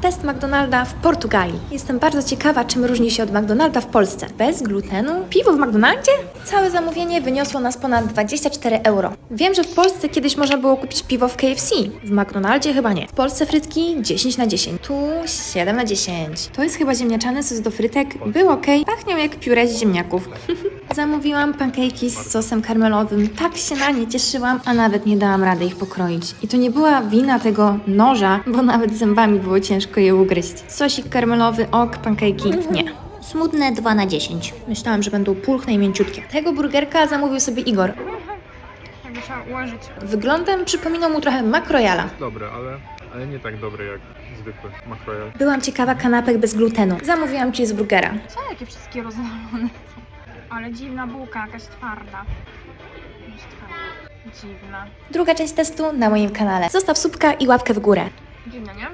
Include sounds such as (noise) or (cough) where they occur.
Test McDonalda w Portugalii. Jestem bardzo ciekawa, czym różni się od McDonalda w Polsce. Bez glutenu? Piwo w McDonaldzie? Całe zamówienie wyniosło nas ponad 24 euro. Wiem, że w Polsce kiedyś można było kupić piwo w KFC. W McDonaldzie chyba nie. W Polsce frytki 10 na 10. Tu 7 na 10. To jest chyba ziemniaczany sos do frytek. Był ok. Pachniał jak pióre z ziemniaków. (laughs) Zamówiłam pankejki z sosem karmelowym. Tak się na nie cieszyłam, a nawet nie dałam rady ich pokroić. I to nie była wina tego noża, bo nawet zębami było ciężko je ugryźć. Sosik karmelowy, ok, pankejki nie. Smutne 2 na 10. Myślałam, że będą pulchne i mięciutkie. Tego burgerka zamówił sobie Igor. Ułożyć. Wyglądem przypominał mu trochę makrojala. Dobre, ale, ale nie tak dobre jak zwykły makrojal. Byłam ciekawa kanapek bez glutenu. Zamówiłam cheeseburgera. Co jakie wszystkie rozwalone są? Ale dziwna bułka, jakaś twarda. Jakaś twarda. Dziwna. Druga część testu na moim kanale. Zostaw subka i łapkę w górę. Dziwne, nie?